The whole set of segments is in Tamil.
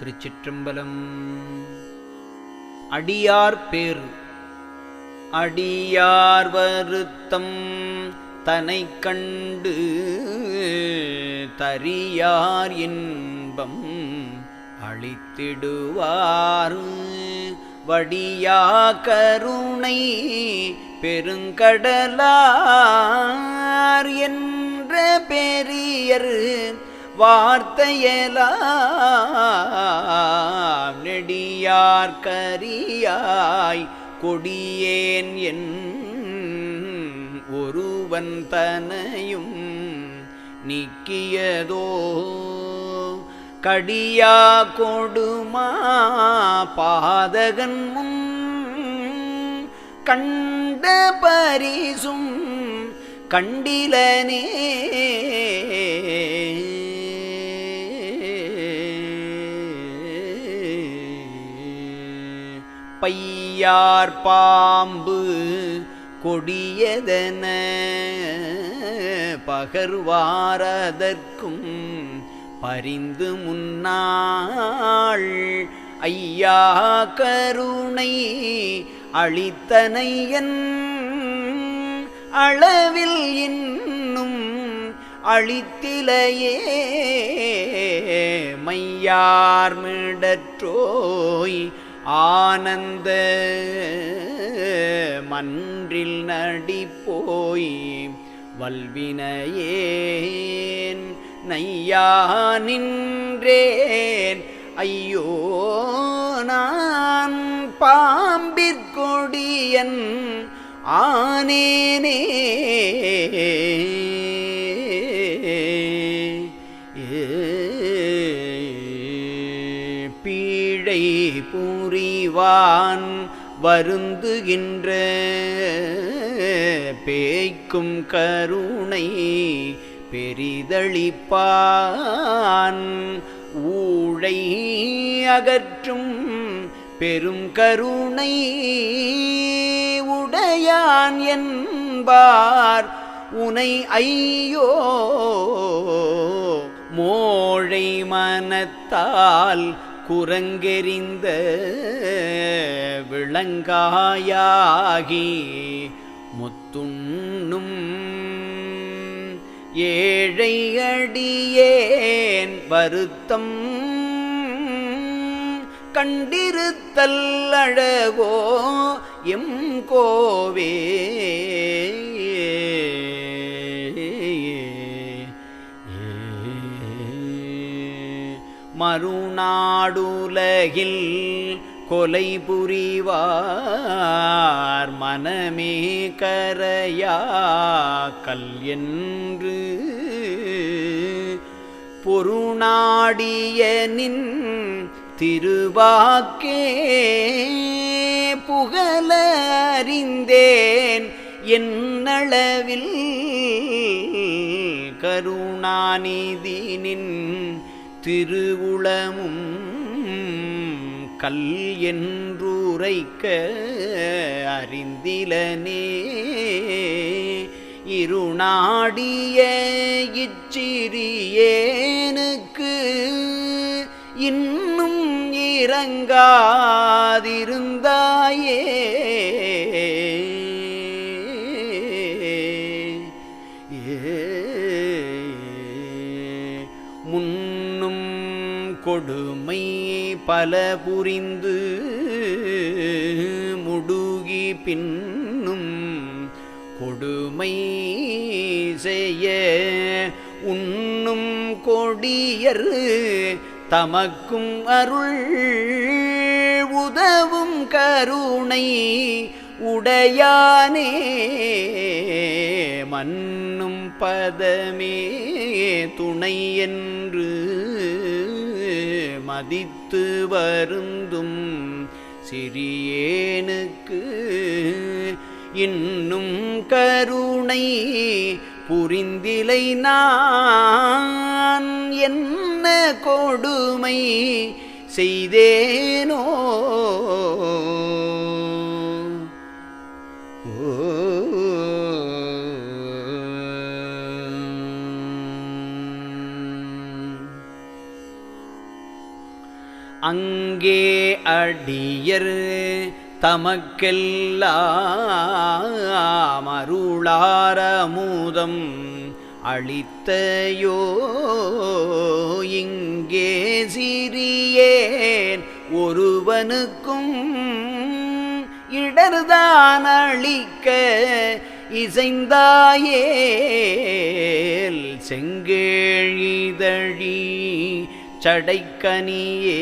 திருச்சிற்றம்பலம். அடியார் பேரு அடியார் வருத்தம் தனை கண்டு தரியார் இன்பம் அளித்திடுவார் வடியா கருணை பெருங்கடலார் என்ற பெரியர் வார்த்தையலாம் நெடியார் கரியாய் கொடியேன் என் ஒருவன் தனையும் நீக்கியதோ? கடியா கொடுமா? பாதகன் முன் கண்ட பரிசும் கண்டிலனே பையார் பாம்பு கொடியதென பகர்வாரதற்கும் பரிந்து முன்னாள் ஐயா கருணை அளித்தனையன் அளவில் இன்னும் அழித்திலையே மையார் மிடற்றோய் ஆனந்த மன்றில் நடிப்போய் வல்வினையேன். நையா நின்றேன். ஐயோ நான் பாம்பிற்கொடியன் ஆனேனே. பீழை பூ செய்வான் வருந்துகின்ற பேய்க்கும் கருணை பெரிதளிப்பான் ஊழை அகற்றும் பெரும் கருணை உடையான் என்பார். உனை ஐயோ மோழை மனத்தால் குரங்கெறிந்த விளங்காயாகி முத்துண்ணும் ஏழை அடியேன் வருத்தம் கண்டிருத்தல் அழகோ எம் கோவே மறுநாடுலகில் கொலை புரிவார் மனமே கரையா கல் என்று. பொருநாடிய நின் திருவாக்கே புகழ அறிந்தேன். என்னளவில் கருணாநிதினின் திருவுளமும் கல் என்றுரைக்க அறிந்திலனே. இருநாடிய இச்சிறியேனுக்கு இன்னும் இறங்காதிருந்த பல புரிந்து முடுகி பின்னும் கொடுமை செய்ய உண்ணும் கொடியர் தமக்கும் அருள் உதவும் கருணை உடையானே மன்னும் பதமே துணை என்று மதித்து வருந்தும் சிறியேனுக்கு இன்னும் கருணை புரிந்திலை நான். என்ன கொடுமை செய்தேனோ அங்கே அடியர் தமக்கெல்லாம் அருளாரமுதம் அளித்தையோ இங்கே சிறியேன் ஒருவனுக்கும் இடர்தான் அளிக்க இசைந்தாயேல் செங்கேழிதழி சடைக்கனியே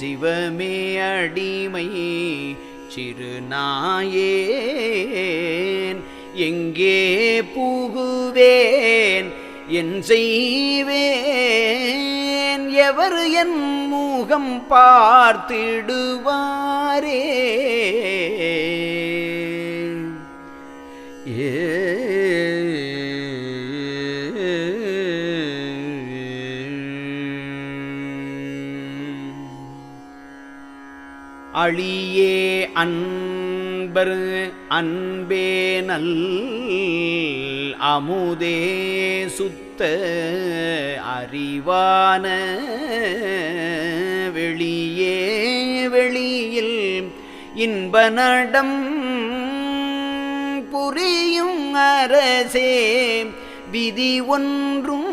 சிவமே அடிமை சிறுநாயேன் எங்கே புகுவேன் என் செய்வேன் எவர் என் முகம் பார்த்திடுவாரே? ஏ அழியே அன்பர் அன்பே நல் அமுதே சுத்த அறிவான வெளியே வெளியில் இன்ப நடம் புரியும் அரசே விதி ஒன்றும்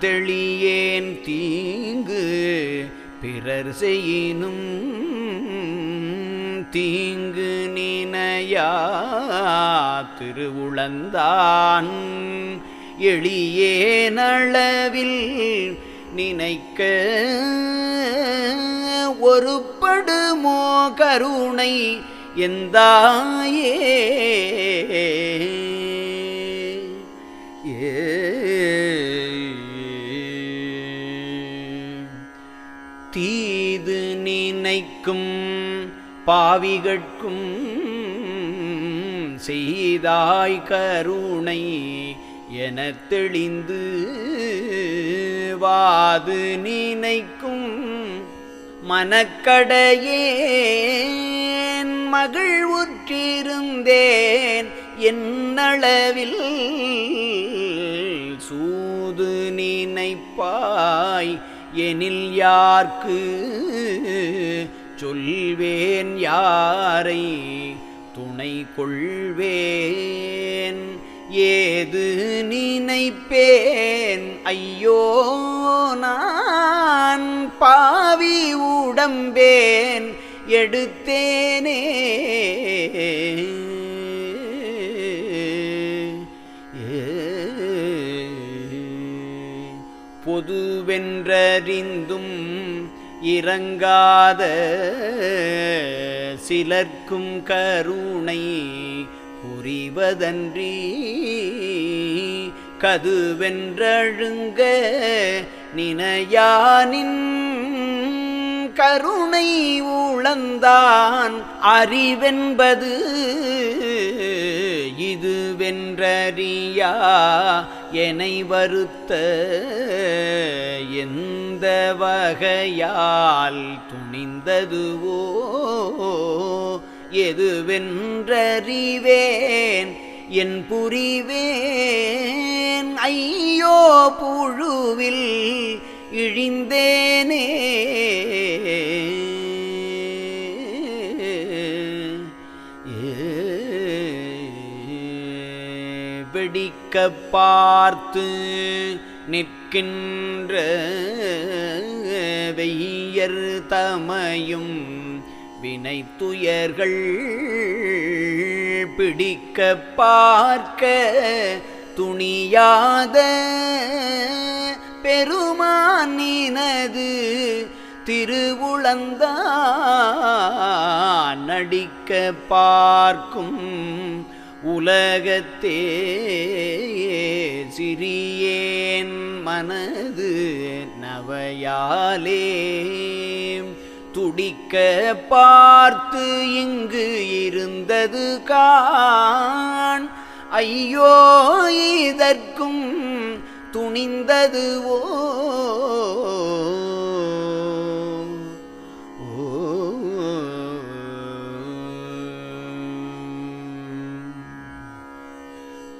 தெளியேன் தீ பிறர் செய்யினும் தீங்கு நினையா? திருவுளந்தான் எளியே நளவில் நினைக்க ஒருபடுமோ கருணை எந்தாயே? பாவிகட்கும் செய்தாய் கருணை என தெளிந்து வாது நினைக்கும் மனக்கடையேன் மகிழ் உற்றிருந்தேன் என்னளவில் சூது நினைப்பாய் எனில் யார்க்கு சொல்வேன் யாரை துணை கொள்வேன்? ஏது நினைப்பேன்? ஐயோ நான் பாவி உடம்பேன். எடுத்தேனே. பொதுவென்றறிந்தும் இறங்காத சிலர்க்கும் கருணை புரிவதன்றி கதுவென்றழுங்க நினையானின் கருணை உளந்தான் அறிவென்பது வென்றறியா? என்னை வருத்த எந்த வகையால் துணிந்ததுவோ? எது வென்றறிவேன்? என் புரிவேன். ஐயோ புழுவில் இழிந்தேனே. நிற்க பார்த்து நிற்கின்ற வெய்யர் தமையும் வினை துயர்கள் பிடிக்க பார்க்க துணியாத பெருமானினது திருவுளந்தா நடிக்க பார்க்கும் உலகத்தே சிறியேன் மனது நவையாலே. துடிக்க பார்த்து இங்கு இருந்தது கான் ஐயோ இதற்கும் துணிந்தது ஓ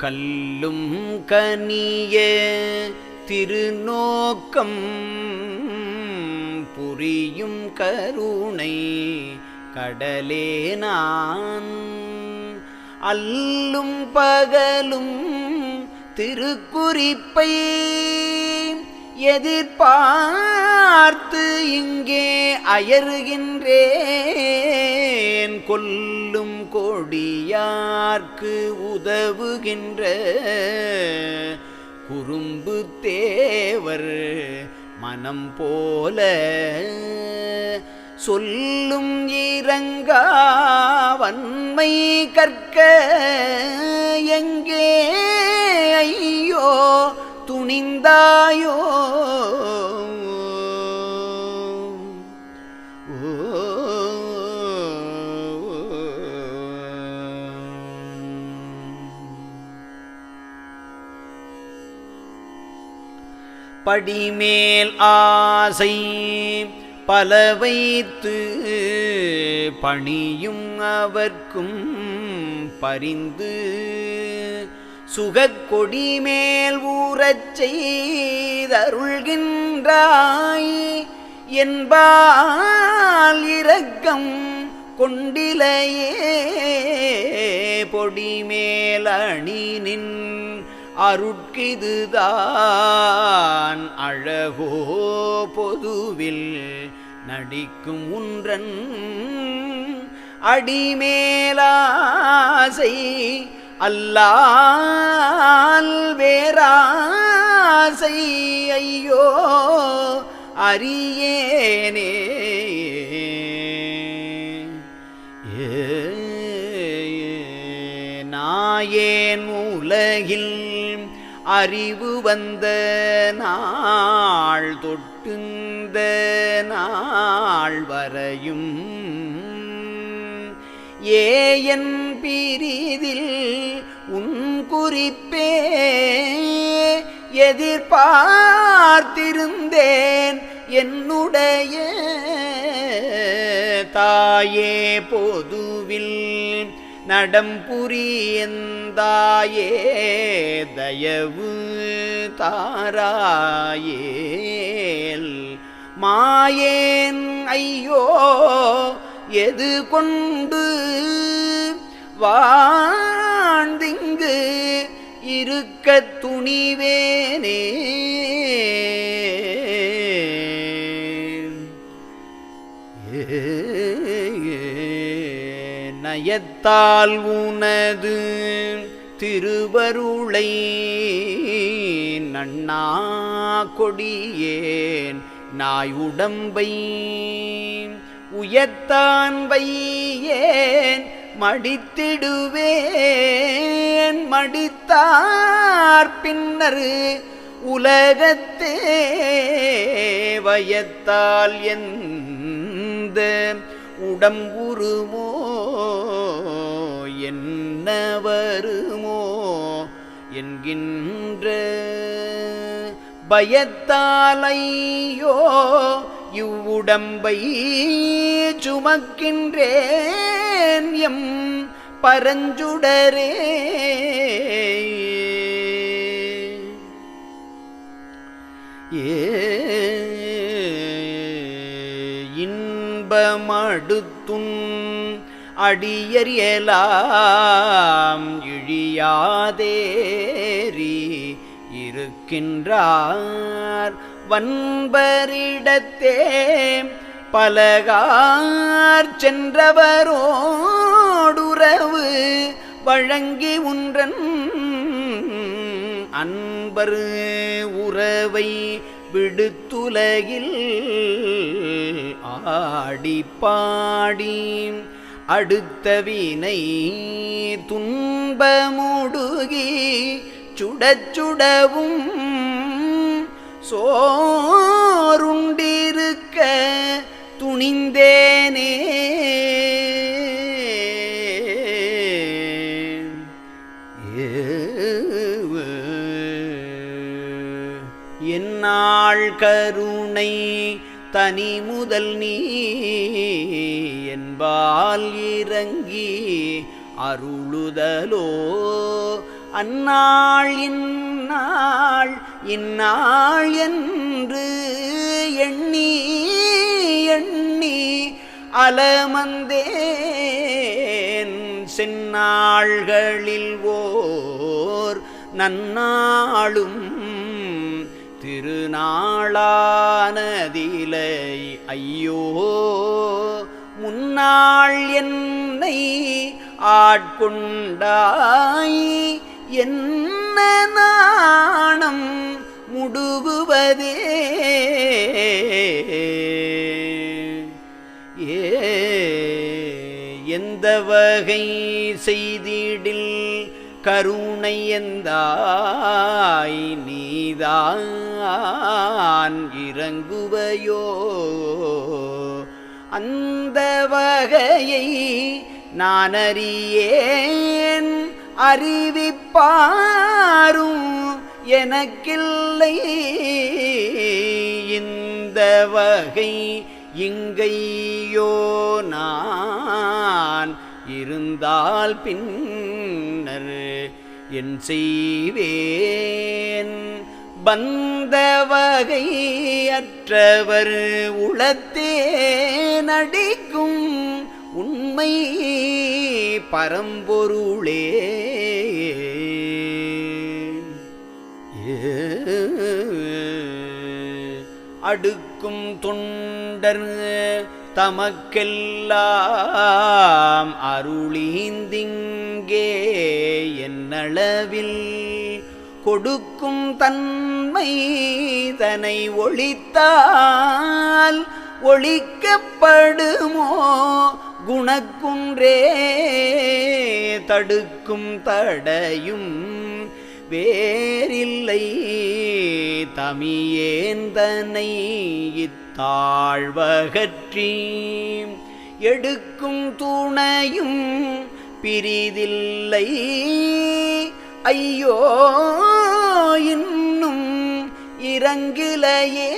கல்லும் கனிய திருநோக்கம் புரியும் கருணை கடலே நான். அல்லும் பகலும் திருக்குறிப்பை எதிர்பார்த்து இங்கே அயறுகின்றேன் கொல்லும் கொடியார்க்கு உதவுகின்ற குறும்பு தேவர் மனம் போல சொல்லும் இறங்கா வன்மை கற்க எங்கே துணிந்தாயோ படிமேல் ஆசை பல வைத்து பணியும் அவர்க்கும் பரிந்து சுகக்கொடி மேல் ஊறச் செய்தருள்கின்றாய். என்பால் இரக்கம் கொண்டிலையே. பொடி மேல் அணினின் அருட்கிதுதான் அழகோ பொதுவில் நடிக்கும் உன்றன் அடிமேலாசை அல்லால் வேராசை ஐயோ அறியேனே. நாயேன் உலகில் அறிவு வந்த நாள் தொட்டுந்த நாள் வரையும் ஏயன் பிரிதில் உன் குறிப்பே எதிர்பார்த்திருந்தேன். என்னுடைய தாயே பொதுவில் நடம்புரியந்தாயே தயவு தாராயேல் மாயேன் ஐயோ எது கொண்டு வாழ்ந்திங்கு இருக்க துணிவேனே? நயத்தால் உனது திருவருளை நன்னா கொடியேன். நாய் உடம்பை உயத்தான் வையேன் மடித்திடுவேன் மடித்தார் பின்னர் உலகத்தே வயத்தால் எந்த உடம்புருமோ என்ன வருமோ என்கின்ற பயத்தாலையோ இவ்வுடம்பை சுமக்கின்றேன் எம் பரஞ்சுடரே. இன்பமடுத்துன் அடியறியலாம் இழியாதேரி இருக்கின்றார். வன்பரிடத்தே பலகார் சென்றவரோடுறவு வழங்கி உன்றன் அன்பர் உறவை விடுத்துலகில் ஆடி பாடி அடுத்த வினை துன்பமுடுகி சுடச்சுடவும் சோருண்டிருக்க துணிந்தேனே. என்னாள் கருணை தனி முதல் நீ என்பால் இறங்கி அருளுதலோ. அந்நாள் இந்நாள் இந்நாள் என்று எண்ணி எண்ணி அலமந்தேன். செந்நாள்களில் ஓர் நன்னாளும் திருநாளானதிலை. ஐயோ முன்னாள் என்னை ஆட்கொண்டாய். என்ன நாணம் முடுகுவதே ஏ எந்த வகை செய்திடில் கருணை எந்தாய் நீதான் இறங்குவையோ? அந்த வகையை நான் அறியேன் அறிவிப்பாரும் எனக்கில்லை. இந்த வகை இங்கையோ நான் இருந்தால் பின்னர் என் செய்வேன். பந்த வகை அற்றவர் உளத்தே நடிக்கும் உண்மை பரம்பொருளே. அடுக்கும் தொண்டர் தமக்கெல்லாம் அருளீந்திங்கே. என்னளவில் கொடுக்கும் தன்மை தனை ஒழித்தால் ஒழிக்கப்படுமோ? குணக்குன்றே தடுக்கும் தடையும் வேறில்லை. தமியேந்தனை இத்தாழ்வகற்றி எடுக்கும் துணையும் பிரிதில்லை. ஐயோ இன்னும் இறங்கிலையே.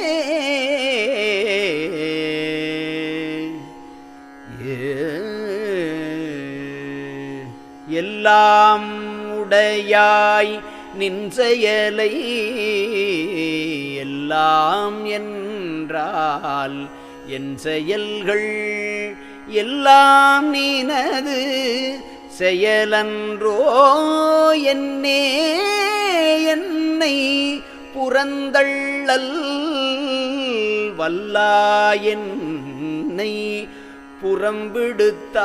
எல்லாம் உடையாய் நின் செயலை எல்லாம் என்றால் என் செயல்கள் எல்லாம் நீனது செயலன்றோ என்னே என்னை புறந்தள்ளல் வல்லாயென்னை புறம்பிடுத்தால்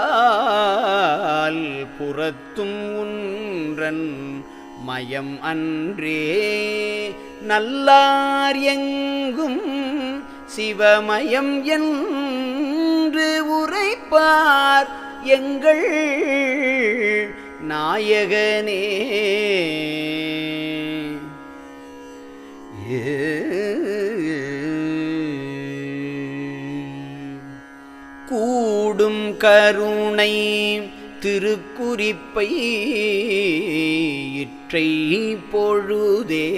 புறத்தும் உன்றன் மயம் அன்றே. நல்லார் எங்கும் சிவமயம் என்று உரைப்பார் எங்கள் நாயகனே. ஏ கருணை திருக்குறிப்பை இற்றை பொழுதே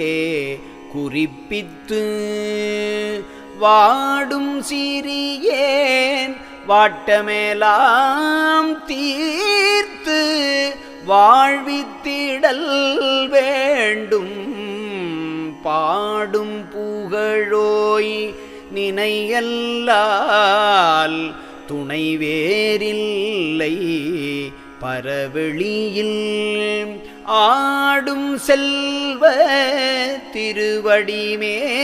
குறிப்பித்து வாடும் சிறியேன் வாட்டமேலாம் தீர்த்து வாழ்வித்திடல் வேண்டும். பாடும் புகழோய் நினையல்லால் துணை வேறில்லை பரவெளியில் ஆடும் செல்வ திருவடிமேல்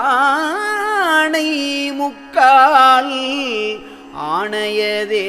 ஆணை முக்கால் ஆணையதே